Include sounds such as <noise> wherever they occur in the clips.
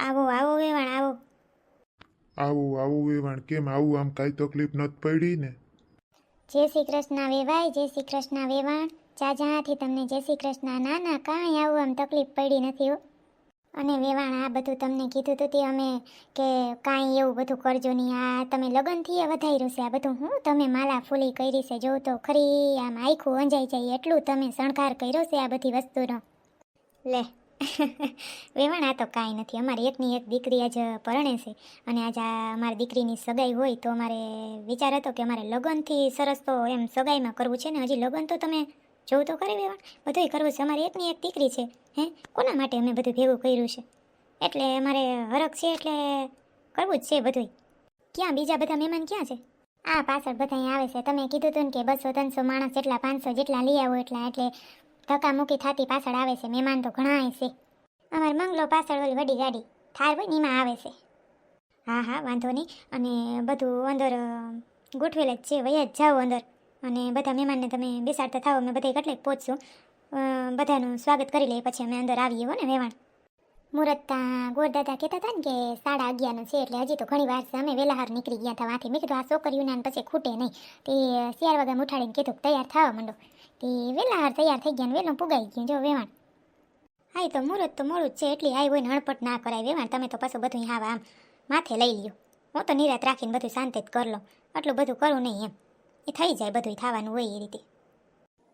આવો આવો વેવાણ આવો. આવો આવું વેવાણ કેમ? આવું આમ કાંઈ તકલીફ નથી પડી ને? જય શ્રી કૃષ્ણ વેવાય જય શ્રી કૃષ્ણ વેવાણ. જાજાથી તમને જય શ્રી કૃષ્ણ. ના ના કાંઈ આવું આમ તકલીફ પડી નથી હો. અને વેવાણ આ બધું તમને કીધું હતું તે અમે કે કાંઈ એવું બધું કરજો નહીં. આ તમે લગનથી વધાર્યું છે આ બધું હું તમે માલા ફૂલી કરી છે. જો તો ખરી આમ આખું અંજાઈ જાય એટલું તમે શણગાર કર્યો છે આ બધી વસ્તુનો. લે <laughs> વેવાણ આ તો કાંઈ નથી. અમારી એકની એક દીકરી આજ પરણે છે. અને આજ આ અમારી દીકરીની સગાઈ હોય તો અમારે વિચાર હતો કે અમારે લગ્નથી સરસ તો એમ સગાઈમાં કરવું છે ને હજી લગ્ન તો તમે જોવું તો ખરી વેવાણ. બધુંય કરવું છે. અમારી એકની એક દીકરી છે. હે? કોના માટે અમે બધું ભેગું કર્યું છે? એટલે અમારે હરખ છે એટલે કરવું જ છે બધુંય. ક્યાં બીજા બધા મહેમાન ક્યાં છે? આ પાછળ બધા આવે છે. તમે કીધું હતું ને કે બસો, ત્રણસો માણસ જેટલા, પાંચસો જેટલા લઈ આવો એટલા. એટલે ધક્કામુક્કી થતી પાછળ આવે છે. મહેમાન તો ઘણાય છે. અમારે મંગલો પાછળ ઓલી વડી ગાડી થાર હોય એમાં આવે છે. હા હા, વાંધો નહીં. અને બધું અંદર ગોઠવેલ જ છે. વયા જ જાઓ અંદર. અને બધા મહેમાનને તમે બેસાડતા થાઓ. અમે બધા કેટલેક પહોંચશું. બધાનું સ્વાગત કરી લઈએ. પછી અમે અંદર આવીએ હો ને વેવાણ મુહૂર્ત ત્યાં ગોરદાદા કહેતા હતા ને કે સાડા અગિયારનું છે એટલે હજી તો ઘણી વાર છે અમે વહેલા હાર નીકળી ગયા હતા વાંથી. મેં કીધું, આ છોકરીઓને પછી ખૂટે નહીં. તે શિયાર વાગ્યા ઉઠાડીને કીધું તૈયાર થવા માંડો. તે વહેલા હાર તૈયાર થઈ ગયા ને વહેલું પુગાઈ ગયું, જો વેવાણ. હા તો મુહૂર્ત તો મોડું જ છે, એટલી આવી હોય ને હણપટ ના કરાય વેવાણ. તમે તો પાછું બધું હા આમ માથે લઈ લ્યો. હું તો નિરાત રાખીને બધું શાંતિ જ કરી લઉં. આટલું બધું કરું નહીં એમ. એ થઈ જાય બધું થવાનું હોય એ રીતે.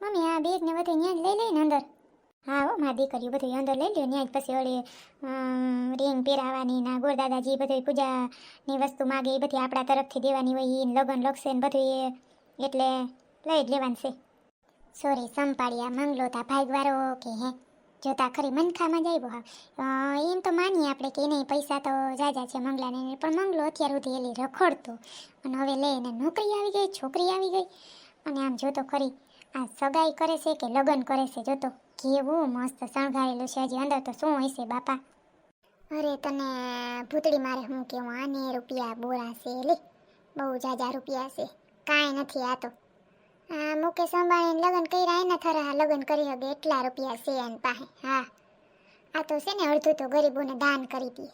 મમ્મી, આ બેગ ને બધું ત્યાં જ લઈ લઈને અંદર. હા હો, મારી દીકરીઓ બધું અંદર લઈ લ્યો જ પછી ઓલી રિંગ પહેરાવાની ના ગોરદાદાજી બધું પૂજાની વસ્તુ માગે, એ બધી આપણા તરફથી દેવાની હોય એ લગ્ન લગશે ને બધું એ, એટલે લઈ જ લેવાનું છે. સોરી સંપાડ્યા મંગલો તા ભાગવારો કે હે, જોતા ખરી મનખામાં જાય હા એમ તો માનીએ આપણે કે નહીં પૈસા તો જાજા છે મંગલાને પણ મંગલો અત્યાર સુધી એલી રખડતો. અને હવે લઈને નોકરી આવી ગઈ, છોકરી આવી ગઈ. અને આમ જોતો ખરી આ સગાઈ કરે છે કે લગ્ન કરે છે? જોતો કેવું મસ્ત શણગારેલું છે હજી અંદર તો શું હશે બાપા? અરે તને ભૂતળી મારે હું કેવું? આને રૂપિયા બોરા છે લે, બહુ જાજા રૂપિયા છે. કાંઈ નથી આ તો. આ મુકેશ અંબાણીને લગ્ન કર્યા, એના થરા લગ્ન કરી હવે એટલા રૂપિયા છે એની પાસે. હા. આ તો છે ને અડધું તો ગરીબોને દાન કરી દઈએ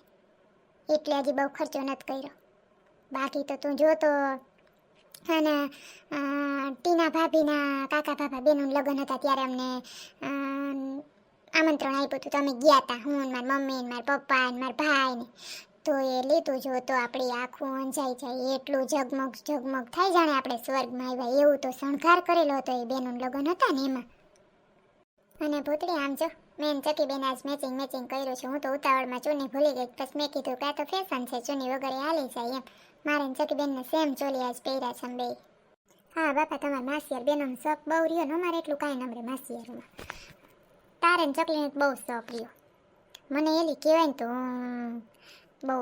એટલે હજી બહુ ખર્ચો નથી કર્યો. બાકી તો તું જોતો અને ટીના ભાભીના કાકા ભાભા બેનનું લગ્ન હતા ત્યારે અમને આમંત્રણ આપ્યું હતું. તો અમે ગયા હતા હું મારા મમ્મી મારા પપ્પા મારા ભાઈ ને. તો એ લીધું જો તો આપણી આંખો અંજાઈ જાય. એટલું ઝગમગ ઝગમગ થાય જાણે આપણે સ્વર્ગમાં આવ્યા. એવું તો શણગાર કરેલો હતો એ બેનનું લગ્ન હતા ને એમાં. અને ભૂતળી આમ જો, મેં ચકી બેન આજ મેચિંગ મેચિંગ કર્યું છે. હું તો ઉતાવળમાં ચૂની ભૂલી ગઈ. પછી મેં કીધું કે તો ફેશન છે, ચૂની વગર હાલી જાય એમ. મારે ને ચકી બેનને સેમ ચોલી આજ પહેર્યા છે બે. હા, બાપા, તમારા માસિયાર બેનોનો શોખ બહુ રહ્યો ને અમારે એટલું કાંઈ નમરે માસિયારમાં. તારે ને ચકલીને બહુ શોખ રહ્યો. મને એલી કહેવાય ને તો બહુ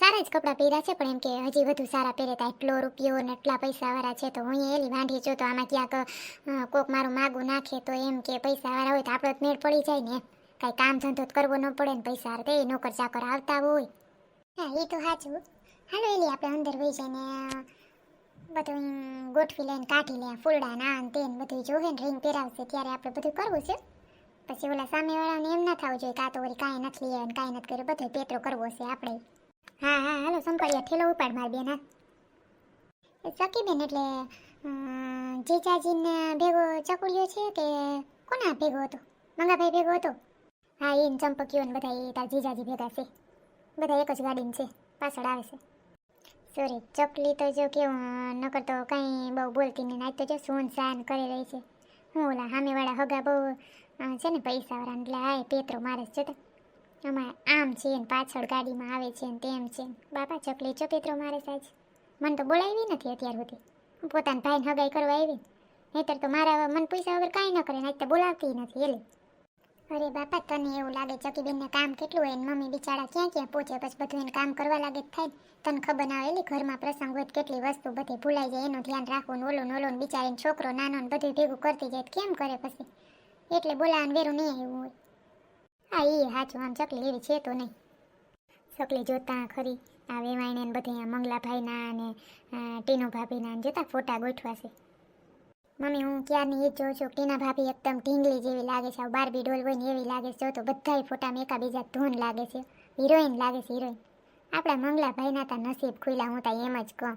સારા જ કપડાં પહેર્યા છે, પણ એમ કે હજી વધુ સારા પહેરે તા એટલો રૂપિયો ને એટલા પૈસાવાળા છે, તો હું એલી વાંઢી છું, તો આમાં ક્યાંક કોક મારું માગું નાખે તો એમ કે પૈસાવાળા હોય તો આપણો જ મેળ પડી જાય ને કાંઈ કામ ધંધો જ કરવો ન પડે ને પૈસા તે નોકર ચાકર આવતા હોય. હા, એ તો સાચું. હાલો એલી, આપણે અંદર વહી ને બધું ગોઠવી લઈને કાઢી લે, ફૂલડા ના ને તે બધું જોવે ને રિંગ પહેરાવશે, ત્યારે આપણે બધું કરવું છે. પછી ઓલા સામેવાળાને એમ ના થવું જોઈએ કાં તો ઓલી કાંઈ નથી લે કાંઈ નથી કર્યું, બધું પેતરો કરવો છે આપણે. હા હા, હાલો સંપાળિયા ઠેલો ઉપાડ માર બેન, હા. સખી બેન એટલે જીજાજીને ભેગો ચકુડ્યો છે કે કોના ભેગો હતો? મંગાભાઈ ભેગો હતો? હા એને ચંપકીઓ ને બધા એ તાર જીજાજી ભેગા છે. બધા એક જ ગાડીમાં છે, પાછળ આવે છે. સોરી ચકલી તો જો કેવું, નકર તો કંઈ બહુ બોલતી નહીં. આજ તો જો સૂન સાન કરી રહી છે. હું ઓલા સામેવાળા હગા બહુ છે ને પૈસાવાળા એટલે હાય પેતરો મારે છે તો. અમારે આમ છે ને પાછળ ગાડીમાં આવે છે ને તેમ છે બાપા, ચકલી ચપેત્રો મારે સાજ મને તો બોલાવી નથી અત્યાર સુધી. હું પોતાના ભાઈને હગાઈ કરવા આવી નહીતર તો મારા, મન પૈસા વગર કાંઈ ન કરે ને આજ તો બોલાવતી નથી એલી અરે બાપા, તને એવું લાગે ચકીબેનને કામ કેટલું હોય ને મમ્મી બિચારા ક્યાં ક્યાં પહોંચે પછી બધું એને કામ કરવા લાગે થાય તને ખબર ના એલી, ઘરમાં પ્રસંગ હોય કેટલી વસ્તુ બધી ભૂલાઈ જાય, એનું ધ્યાન રાખવું ઓલો ઓલું બિચારીને છોકરો નાનો ને બધું ભેગું કરતી જાય કેમ કરે પછી? એટલે બોલાવાનું વેરું નહીં આવ્યું હોય. હા એ સાચું આમ ચકલી એવી છે તો નહીં. ચકલી જોતા ખરી. આ વેવાઈને બધે આ મંગલાભાઈના અને ટીનુ ભાભીના જોતા ફોટા ગોઠવા છે મમ્મી, હું ક્યારની એ જોઉં છું? ટીના ભાભી એકદમ ઢીંગલી જેવી લાગે છે. બારબી ડોલ હોય ને એવી લાગે છે. જો તો બધાય ફોટામાં એકાબીજા ધૂન લાગે છે. હિરોઈન લાગે છે, હિરોઈન. આપણા મંગલાભાઈના તા નસીબ ખુલ્લા, હું તા એમ જ કહું.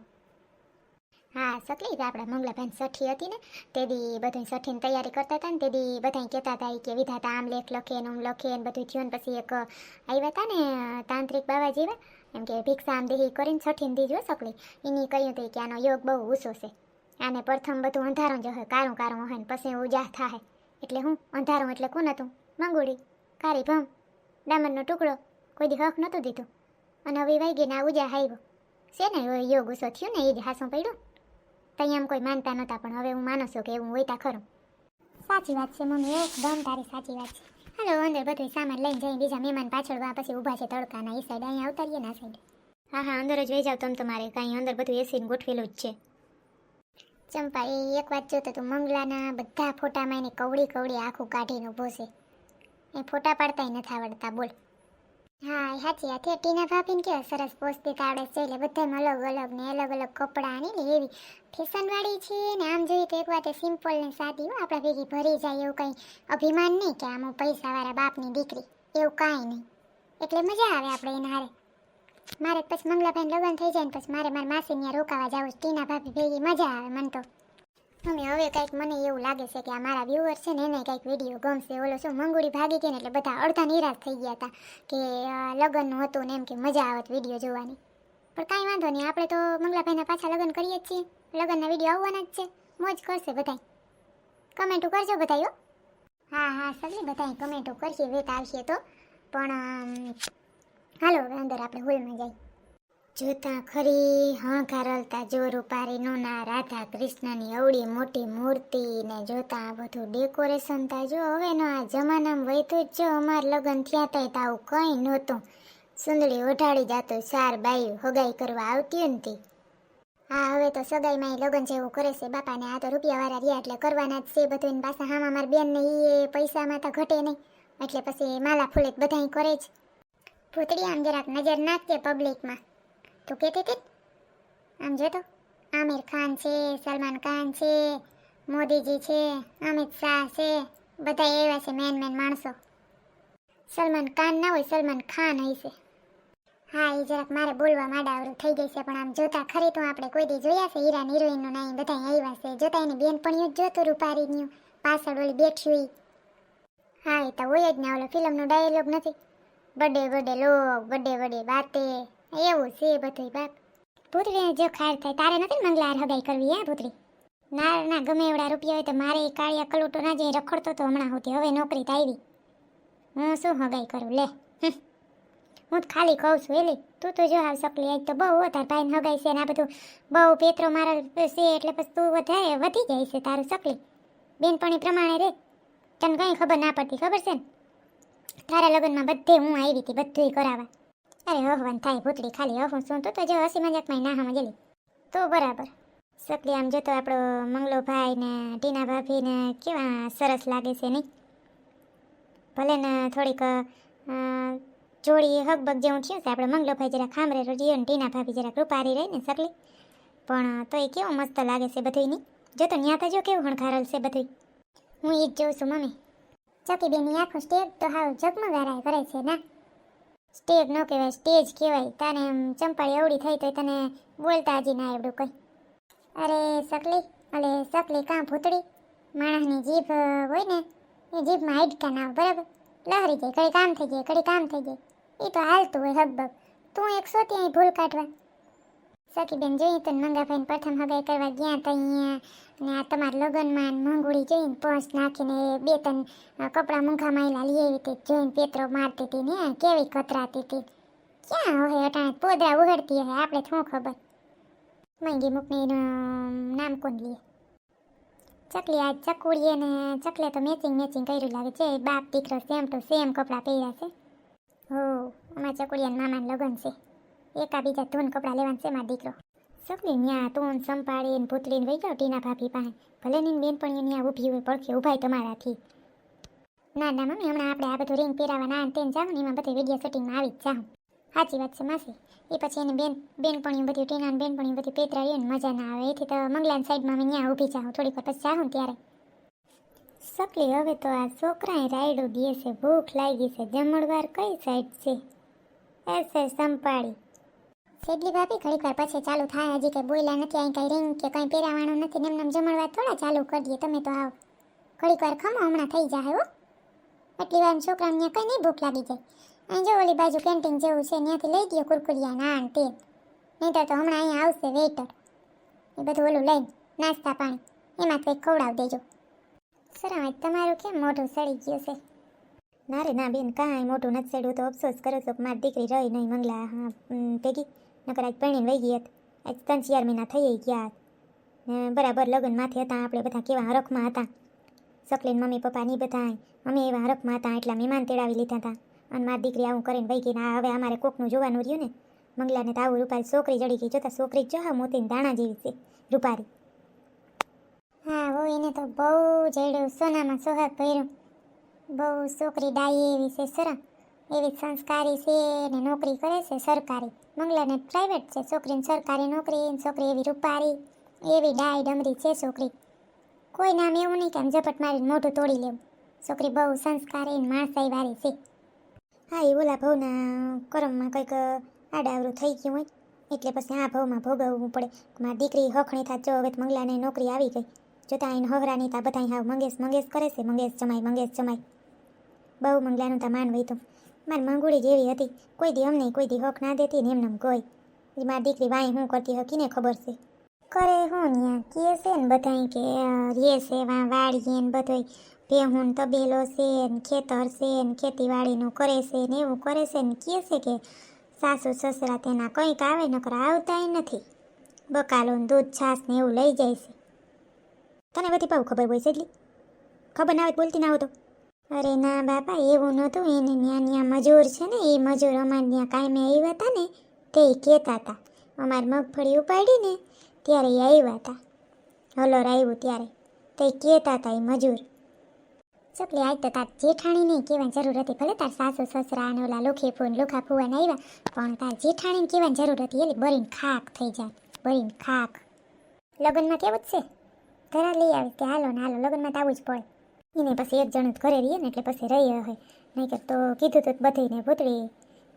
હા, સકલી આપણા મંગલાભાઈ સઠી હતી ને? તે દી બધું સઠીની તૈયારી કરતા હતા ને તે દી બધા કહેતા હતા કે વિધાતા આમ લેખ લખે ને આમ લખે ને બધું થયું પછી એક આવ્યા હતા ને તાંત્રિક બાબા જેવા. એમ કે ભિક્ષા આમ દેહી કરીને સઠીને દીજો સકલી. એની કહ્યું હતું કે આનો યોગ બહુ ઊંચો છે. આને પ્રથમ બધું અંધારું જ હોય કારું કારું હોય ને પછી ઉજા થાય. એટલે હું અંધારું એટલે કોણ હતું? મંગુડી કારી ભમ ડામરનો ટુકડો કોઈ દી હક નહોતું દીધું. અને હવે વાગી ને આ ઉજા આવ્યો છે ને યોગ ગુસ્સો થયો ને એ જ હાસું પડ્યું? ત્યાં આમ કોઈ માનતા નહોતા પણ હવે હું માનું છું કે એવું હોય તા ખરું. સાચી વાત છે મમ્મી એકદમ તારી સાચી વાત છે. હાલો અંદર બધું સામાન લઈને જઈને બીજા મહેમાન પાછળ પછી ઊભા છે તડકાના એ સાઈડ અહીંયા આવતા ના સાઈડ હા હા અંદર જ વહી જાવ તમ તમારે કાંઈ અંદર બધું એસીને ગોઠવેલું જ છે. ચંપા, એ એક વાત જોતો તું મંગલાના બધા ફોટામાં એની કવડી કવડી આખું કાઢીને ઊભો છે. એ ફોટા પાડતાય નથી આવડતા, બોલ. હા સાચી વાત છે. ટીના ભાભીને કેવા સરસ પોસ્તી આવડે છે. એટલે બધામાં અલગ અલગ ને અલગ અલગ કપડાં ને એવી ફેશનવાળી છે ને આમ જોઈએ તો એક વાત સિમ્પલ ને સાદી હોય આપણા ભેગી ભરી જાય એવું કંઈ અભિમાન નહીં કે આમ પૈસાવાળા બાપની દીકરી, એવું કાંઈ નહીં. એટલે મજા આવે આપણે એના હારે. મારે પછી મંગલાભાઈ લગ્ન થઈ જાય ને પછી મારે મારા માસી ત્યાં રોકાવા જવું ટીના ભાભી ભેગી મજા આવે મને તો. મમ્મી, હવે કંઈક મને એવું લાગે છે કે આ મારા વ્યુઅર છે ને એને કંઈક વીડિયો ગમશે. ઓલો શું, મંગુડી ભાગી ગઈ ને એટલે બધા અડધા નિરાશ થઈ ગયા હતા કે લગ્નનું હતું ને એમ કે મજા આવત વીડિયો જોવાની. પણ કાંઈ વાંધો નહીં, આપણે તો મંગલાભાઈના પાછા લગ્ન કરીએ જ છીએ. લગ્નના વીડિયો આવવાના જ છે. મોજ કરશે બધાય. કમેન્ટો કરજો બધાય હો. હા સગલી બધાય કમેન્ટો કરશે વેત આવશે તો. પણ હાલો, હવે અંદર આપણે હોલમાં જઈએ. જોતા ખરી હા કારલતા જો રૂપારીનું નોના રાધા કૃષ્ણની અવળી મોટી મૂર્તિ ને જોતા આ બધું ડેકોરેશન તા જો હવે નો આ જમાનામાં વૈતું જ જો અમાર લગ્ન થયા તા તો આવું કંઈ નહોતું. સુંદડી ઓઢાડી જાતું સાર બાયું હગાઈ કરવા આવતી હતી હા, હવે તો સગાઈમાં લગ્ન જેવું કરે છે. બાપાને આ તો રૂપિયાવાળા રહ્યા એટલે કરવાના જ છે બધું ને પાછા હામાં મારા બેન ને એ પૈસામાં તો ઘટે નહીં. એટલે પછી માલા ફૂલે બધાય કરે જ. ભૂતડી આમ જરાક નજર નાખજે પબ્લિકમાં તું કહેતી હતી આમ જોતો? આમિર ખાન છે, સલમાન ખાન છે, મોદીજી છે, અમિત શાહ છે બધા એવા છે મેન મેન માણસો. સલમાન ખાન ના હોય, સલમાન ખાન હશે હા એ જરાક મારે બોલવા માંડાવરું થઈ ગઈ છે, પણ આમ જોતા ખરી તો આપણે કોઈ દી જોયા છે હીરા હિરોઈનનું નહીં બધા આવ્યા છે. જોતા એની બેનપણીઓ જ જોતું રૂપારીનું પાછળ ઓલી બેઠી હોય. હા એ તો હોય જ ના, ઓલો ફિલ્મનો ડાયલોગ નથી. બડે બડે લોક બડે બડે બાતે. એવું છે બધું બાપ. ભૂતરી જો ખાર થાય, તારે નથી મંગલાર હગાઈ કરવી, હે ભૂતરી ના ના, ગમે એવડા રૂપિયા હોય તો મારે કાળિયા કલોટો ના જઈ રખડતો તો હમણાં હોતી હવે નોકરી તો આવી. હું શું હગાઈ કરું, લે. હું ખાલી કહું છું એલી તું તો જો હાવ સકલી, આજ તો બહુ તાર ભાઈને હગાઈ છે ને આ બધું બહુ પેતરો મારા છે એટલે પછી તું વધારે વધી જાય છે તારું સકલી. બેનપણી પ્રમાણે રે. તને કંઈ ખબર ના પડતી, ખબર છે ને? તારા લગ્નમાં બધે હું આવી હતી બધુંય કરાવવા અરે હવન થાય ભૂતડી ખાલી હવું શું? તો તો જો હસી મજાકમાં ના સમજેલી તો બરાબર. સકલી, આમ જોતો આપણો મંગલોભાઈ ને ટીના ભાભી ને કેવા સરસ લાગે છે નહીં? ભલે ને થોડીક જોડી હગબગ જેવું થયું છે, આપણે મંગલોભાઈ જરા ખામરે રોજીયો ને ટીના ભાભી જરા કૃપારી રહી ને સકલી. પણ તોય કેવું મસ્ત લાગે છે બધું નહીં? જો તો ન્યા તો જો કેવું હણખારલ છે બધુંય. હું એ જ જોઉં છું, મમ્મી. ચોકીબેનની આખું સ્ટેજ તો હાવ ઝગમગારાય કરે છે ના. સ્ટેજ ન કહેવાય, સ્ટેજ કહેવાય. તને એમ ચંપાળી અવળી થઈ તો તને બોલતા હજી ના આવડું કંઈ. અરે સકલી, અલે સકલી કાં ભૂતળી? માણસની જીભ હોય ને, એ જીભમાં હાડકા ના બરાબર? લહરી જાય કઈ કામ થઈ જાય કઈ કામ થઈ જાય. એ તો હાલતું હોય હગબગ તું એક ત્યાં ભૂલ કાઢવા. સખીબેન જોઈ તો મંગાભાઈને પ્રથમ હગાઈ કરવા ગયા તો અહીંયા, ને આ તમારા લગ્નમાં મંગુડી જોઈને પોંચ નાખીને બે ત્રણ કપડાં મૂંઘા માયલા લઈ આવી હતી, જોઈને પેતરો મારતી હતી ને કેવી કતરાતી હતી. ક્યાં હવે અટાણે પોદરા ઉઘડતી હવે આપણે શું ખબર? મંગી મૂકની નામ કોણ લઈએ ચકલી આજ ચકુડીએ ને ચકલે તો મેચિંગ મેચિંગ કર્યું લાગે છે, બાપ દીકરો સેમ ટુ સેમ કપડાં પહેર્યા છે. હો, અમારા ચકુડિયાના મામાના લગ્ન છે. એકા બીજા ધૂન કપડાં લેવાનું છે, મારો દીકરો. સગલી ન્યા તું સંપાડી ને પૂતળીને વહી જાવ ટીના ભાભી પાસે. ભલે ની બેનપણીઓ ન્યા ઊભી હોય, પડખે ઊભાય તમારાથી. ના ના, મમ્મી, હમણાં આપણે આ બધું રિંગ પહેરાવા ના તેને જાઉં ને એમાં બધી વીડિયો શૂટિંગમાં આવી જ જાઉં સાચી વાત છે, માસી. એ પછી એને બેન, બેનપણીઓ બધી, ટીના બેનપણીઓ બધી પેતરા રહીને મજા ના આવે. એથી તો મંગલાન સાઈડમાં અમે ત્યાં ઊભી જાઉં થોડીક વાર પછી જાઉં ત્યારે. સકલી હવે તો આ છોકરાએ રાયડું દે છે, ભૂખ લાગી છે, જમણવાર કઈ સાઈડ છે? એસે સંપાડી. સેડલી ભાભી ઘડીક વાર પછી ચાલુ થાય હજી કંઈ બોલ્યા નથી, અહીં કંઈ રિંગ કે કંઈ પહેરાવાનું નથી ને એમને એમ જમણવાર થોડા ચાલુ કરી દઈએ તમે તો આવો. ઘડીક વાર ખમો, હમણાં થઈ જાય હો. એટલી વાર છોકરાને કઈ નહીં ભૂખ લાગી જાય. અહીં જો ઓલી બાજુ કેન્ટીન જેવું છે, ત્યાંથી લઈ દો કુરકુરિયા નાન તે નહીંતર તો હમણાં અહીંયા આવશે વેઇટર એ બધું ઓલું લઈને, નાસ્તા પાણી, એમાં કંઈક ખવડાવી દેજો. સર તમારું કેમ મોઢું સડી ગયું છે? ના રે ના બેન, કાંઈ મોટું નથી સડ્યું, તો અફસોસ કરો છો મારી દીકરી રહી નહીં, મંગલા, હા ભેગી. નકર આજ પરણીને વહી ગઈ હતી. આજ ત્રણ ચાર મહિના થઈ ગયા ને બરાબર લગ્ન માથે હતા, આપણે બધા કેવા હરખમાં હતા. સકલીન મમ્મી પપ્પા ની બધા અમે એવા હરખમાં હતા, એટલા મહેમાન તેડાવી લીધા હતા. અને મારી દીકરી આવું કરીને વહી ગઈ હવે અમારે કોકનું જોવાનું રહ્યું ને. મંગલાને તો આવું રૂપારી છોકરી જડી ગઈ. જોતા છોકરી જ હા મોતીને દાણા જેવી છે રૂપારી હા હો એને તો બહુ જડ્યું સોનામાં સોહાગ ભર્યું. બહુ છોકરી ડાયે એવી છે સરા એવી સંસ્કારી છે ને નોકરી કરે છે સરકારી. મંગલાને પ્રાઇવેટ છે. છોકરીને સરકારી નોકરી છોકરી એવી રૂપારી. એવી ડાય ડમરી છે છોકરી. કોઈ નામ એવું નહીં કે આમ ઝપટ મારીને મોઢું તોડી લેવું. છોકરી બહુ સંસ્કારી માણસાઈ વાળી છે. હા એ ઓલા ભાવના કરમમાં કંઈક આડાવરું થઈ ગયું હોય. એટલે પછી આ ભાવમાં ભોગવવું પડે. મારી દીકરી હખણી થાત જો હવે મંગલાને નોકરી આવી ગઈ. જોતા એને હવરાની તા બધા હાવ મંગેશ મંગેશ કરે છે. મંગેશ જમાય મંગેશ જમાય. બહુ મંગલાનું તા માન વહીતું મારી મંગુડી જેવી હતી. કોઈ દી અમને કોઈ દી હક ના દેતી ને એમને કોઈ. એ મારી દીકરી વાંઈ હું કરતી હકીને ખબર છે. કરે હું ન્યા કે છે ને બધાય કે અ, રે છે વાં વાળીએ ને બધોય. ભેહું તબેલો છે ને ખેતર છે ને ખેતીવાડીનું કરે છે ને એવું કરે છે ને કહે છે કે સાસુ સસરા તેના કંઈક આવે નકર આવતાય નથી. બકાલો દૂધ છાશ ને એવું લઈ જાય છે. તને બધી બહુ ખબર હોય છે એટલી? ખબર ના હોય બોલતી ના હોય તો. અરે ના બાપા, એવું નહોતું. એને ત્યાં ત્યાં મજૂર છે ને એ મજૂર અમારે ત્યાં કાયમે આવ્યા હતા ને, તે કહેતા હતા અમારે મગફળી ઉપાડી ને ત્યારે એ આવ્યા હતા હલોર આવ્યું ત્યારે. તે કહેતા હતા એ મજૂર. ચકલી, આજ તો તાર જેઠાણી નહીં કહેવાની જરૂર હતી. ભલે તાર સાસુ, સસરા અને ઓલા લુખી ફૂન, લોખા ફૂવાને આવ્યા પણ તાર જેઠાણીને કહેવાની જરૂર હતી. એટલે બરીને ખાક થઈ જાય બરીને ખાક. લગ્નમાં કેવું જ છે? ઘરા લઈ આવી કે હાલો ને હાલો, લગ્નમાં તો આવું જ પડે. એને પછી એક જણ જ ઘરે રહીએ ને એટલે પછી રહીએ હોય નહીં તો કીધું તું બધાને ભૂતળી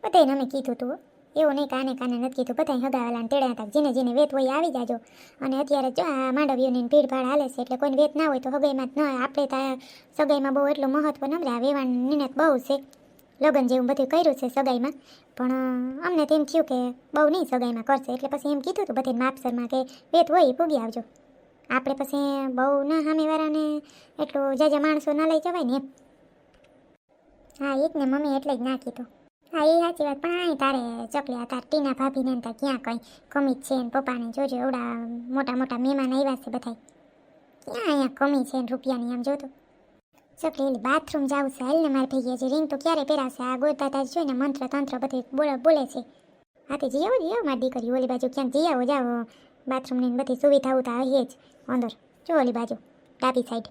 બધાને અમે કીધું તું એવું નહીં કાને કાને નથી કીધું. બધા હગાવાલાને તેડ્યા હતા. જેને જેને વેત હોય આવી જાજો. અને અત્યારે જો આ માંડવીઓની ભીડભાડ હાલે છે એટલે કોઈને વેત ના હોય તો હગાઈમાં જ ન આપણે તો સગાઈમાં બહુ એટલું મહત્વ ન આ વેવાણ નિનત બહુ છે. લગ્ન જેવું બધું કર્યું છે સગાઈમાં. પણ અમને તો એમ થયું કે બહુ નહીં સગાઈમાં કરશે. એટલે પછી એમ કીધું હતું બધે માપસરમાં કે વેત હોય એ પૂગી આવજો. આપણે પછી બહુ ના સામેવાળાને એટલું જાજા માણસો ના લઈ જવાય ને હા એ ને મમ્મી એટલે જ ના કીધું. હા એ સાચી વાત, પણ આ તારે ચકલી આ તાર ટીના ભાભીને તાર ક્યાં કંઈ કમી છે ને પપ્પાને જોજો એવડા મોટા મોટા મહેમાન આવ્યા છે બધા ક્યાં અહીંયા કમી છે ને રૂપિયાની, આમ જોતો ચકલી એટલે બાથરૂમ જવું છે હાલને મારે મારે ગયા છે રિંગ તો ક્યારે પહેરાવશે? આ ગોતા તાર જોઈને મંત્ર તંત્ર બધું બોલે બોલે છે. હાથે તે જઈ આવો જઈ આવો મારી દીકરી, ઓલી બાજુ ક્યાંક જઈ આવો જાઓ. બાથરૂમની બધી સુવિધાઓ તો આવીએ જ. અંદર. જો ઓલી બાજુ. ડાબી સાઈડ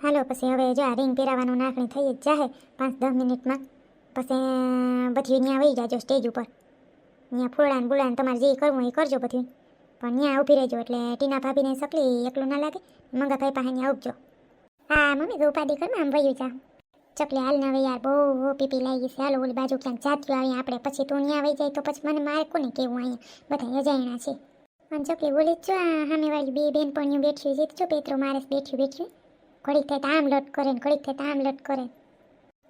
હાલો, પછી હવે જો આ રિંગ પહેરાવાનું નાખણી થઈ જ જાહે પાંચ દસ મિનિટમાં. પછી બધી ત્યાં વહી જાજો સ્ટેજ ઉપર. ત્યાં ફોડાને બોલાને તમારે જે કરવું એ કરજો બધું પણ ત્યાં ઊભી રહેજો એટલે ટીના ભાભીને સકલી એકલું ના લાગે. મંગાભાઈ પાસે ત્યાં આવજો હા, મમ્મી, તો ઉપાધિ કરમાં આમ વયું જા. ચકલી, હાલ ના યાર બહુ પીપી લાગી છે. હાલો, ઓલી બાજુ ક્યાંક જાત્યું આવી, આપણે પછી તું ત્યાં આવી જાય તો પછી મને મારે કોને કેવું અહીંયા? બધા અજાણ્યા છે. અને ચકલી બોલી જ સામેવાળી બે બેનપણીઓ બેઠી છે, જો પેત્રો મારે બેઠ્યું બેઠ્યું ઘડીક થાય તો આમ લોટ કરે ને ઘડીક થાય તો આમ લોટ કરે.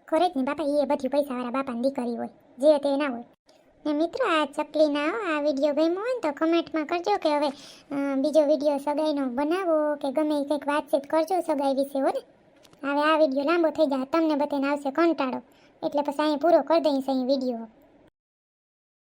કરે જ ને બાપા એ બધી પૈસાવાળા બાપાની દીકરી હોય, જે તે ના હોય. ને મિત્રો, આ ચકલીના આ વીડિયો ગમ્યો હોય ને તો કમેન્ટમાં કરજો કે હવે બીજો વીડિયો સગાઈનો બનાવો કે ગમે એ કંઈક વાતચીત કરજો સગાઈ વિશે, હો ને. હવે આ વીડિયો લાંબો થઈ જાય, તમને બધાને આવશે કંટાળો. એટલે પછી અહીં પૂરો કરી દઈશ અહીં વીડિયો.